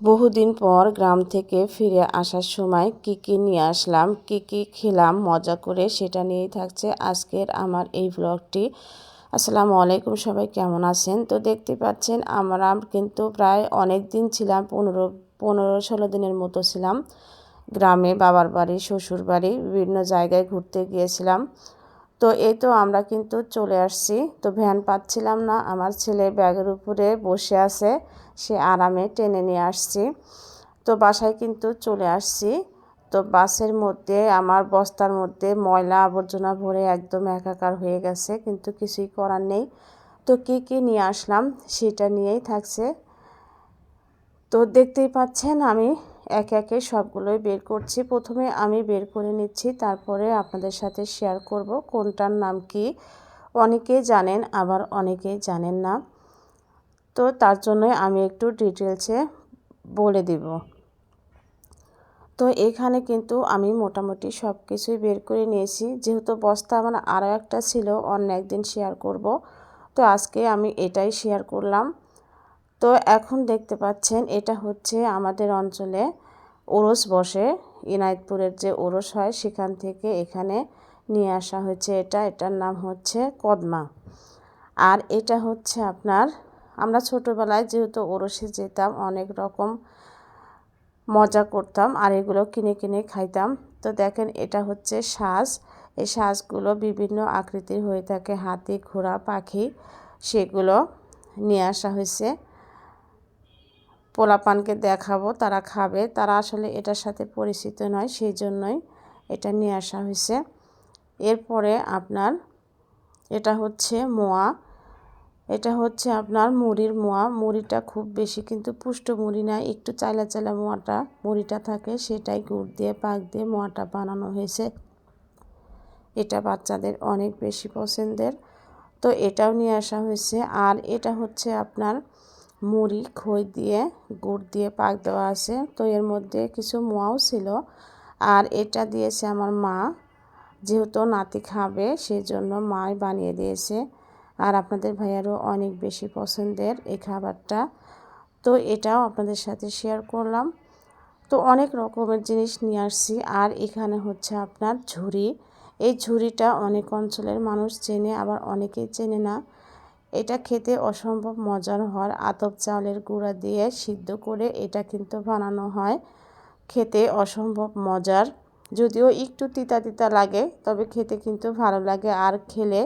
বহুদিন পর গ্রাম থেকে ফিরে আসার সময় কি কি নিয়ে আসলাম, কি কি খেলাম, মজা করে সেটা নিয়েই থাকছে আজকের আমার এই ব্লগটি আসসালামু আলাইকুম, সবাই কেমন আছেন? তো দেখতে পাচ্ছেন আমরা কিন্তু প্রায় অনেক দিন ছিলাম, পনেরো পনেরো ষোলো দিনের মতো ছিলাম। গ্রামে বাবার বাড়ি শ্বশুর বাড়ি বিভিন্ন জায়গায় ঘুরতে গিয়েছিলাম। তো এই তো আমরা কিন্তু চলে আসছি। তো ভ্যান পাচ্ছিলাম না, আমার ছেলে ব্যাগের উপরে বসে আছে, সে আরামে টেনে নিয়ে আসছি। তো বাসায় কিন্তু চলে আসছি। তো বাসের মধ্যে, আমার বস্তার মধ্যে ময়লা আবর্জনা ভরে একদম একাকার হয়ে গেছে, কিন্তু কিছুই করার নেই। তো কী কী নিয়ে আসলাম, সেটা নিয়েই থাকছে। তো দেখতেই পাচ্ছেন আমি একে একে সবগুলোই বের করছি। প্রথমে আমি বের করে নিচ্ছি, তারপরে আপনাদের সাথে শেয়ার করব কোনটার নাম কি। অনেকেই জানেন, আবার অনেকেই জানেন না। তো তার জন্যই আমি একটু ডিটেলসে বলে দিব। তো এখানে কিন্তু আমি মোটামুটি সব কিছুই বের করে নিয়েছি। যেহেতু বস্তা আমার আরও একটা ছিল, অন্য একদিন শেয়ার করব। তো আজকে আমি এটাই শেয়ার করলাম। তো এখন দেখতে পাচ্ছেন এটা হচ্ছে আমাদের অঞ্চলে ওরস বসে। ইনায়তপুরের যে ওরস হয়, সেখান থেকে এখানে নিয়ে আসা হয়েছে এটা। এটার নাম হচ্ছে কদমা। আর এটা হচ্ছে আপনার, আমরা ছোটোবেলায় যেহেতু ওরসে যেতাম, অনেক রকম মজা করতাম আর এগুলো কিনে কিনে খাইতাম। তো দেখেন এটা হচ্ছে শ্বাস এই শ্বাসগুলো বিভিন্ন আকৃতির হয়ে থাকে, হাতি, ঘোড়া, পাখি, সেগুলো নিয়ে আসা হয়েছে। পোলাপানকে দেখাবো, তারা খাবে। তারা আসলে এটার সাথে পরিচিত নয় সেই জন্যই এটা নিয়ে আসা হয়েছে। এরপরে আপনার এটা হচ্ছে মোয়া। এটা হচ্ছে আপনার মুড়ির মোয়া। মুড়িটা খুব বেশি কিন্তু পুষ্ট মুড়ি না, একটু চাইলা চাইলা মোয়াটা, মুড়িটা থাকে সেটাই গুড় দিয়ে, পাক দিয়ে মোয়াটা বানানো হয়েছে। এটা বাচ্চাদের অনেক বেশি পছন্দের। তো এটাও নিয়ে আসা হয়েছে। আর এটা হচ্ছে আপনার মুড়ি, খই দিয়ে, গুড় দিয়ে পাক দেওয়া আছে। তো এর মধ্যে কিছু মোয়াও ছিল। আর এটা দিয়েছে আমার মা, যেহেতু নাতি খাবে সেই জন্য মাই বানিয়ে দিয়েছে। আর আপনাদের ভাইয়ারও অনেক বেশি পছন্দের এই খাবারটা। তো এটাও আপনাদের সাথে শেয়ার করলাম। তো অনেক রকমের জিনিস নিয়ে আসছি। আর এখানে হচ্ছে আপনার ঝুড়ি। এই ঝুড়িটা অনেক অঞ্চলের মানুষ চেনে, আবার অনেকেই চেনে না। এটা খেতে অসম্ভব মজার হয় আতপ চাউলের গুঁড়া দিয়ে সিদ্ধ করে এটা কিন্তু বানানো হয়। খেতে অসম্ভব মজার। যদিও একটু তিতা তিতা লাগে, তবে খেতে কিন্তু ভালো লাগে আর খেলে,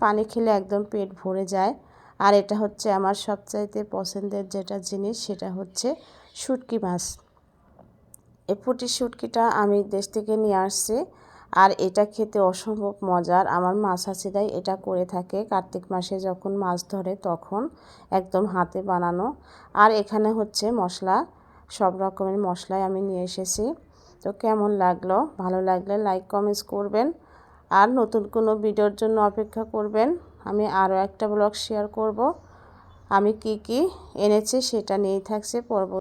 পানি খেলে একদম পেট ভরে যায়। আর এটা হচ্ছে আমার সবচাইতে পছন্দের যেটা জিনিস, সেটা হচ্ছে শুটকি মাছ। এই পুটি শুটকিটা আমি দেশ থেকে নিয়ে আসছি। আর এটা খেতে অসম্ভব মজার। আমার মাছ এটা করে থাকে কার্তিক মাসে যখন মাছ ধরে তখন একদম হাতে বানানো। আর এখানে হচ্ছে মশলা, সব রকমের মশলাই আমি নিয়ে এসেছি। তো কেমন লাগল? ভালো লাগলে লাইক কমেন্টস করবেন। আর নতুন কোনো ভিডিওর জন্য অপেক্ষা করবেন। আমি আরও একটা ব্লগ শেয়ার করব। আমি কি কি এনেছি সেটা নিয়েই থাকছে পরবর্তী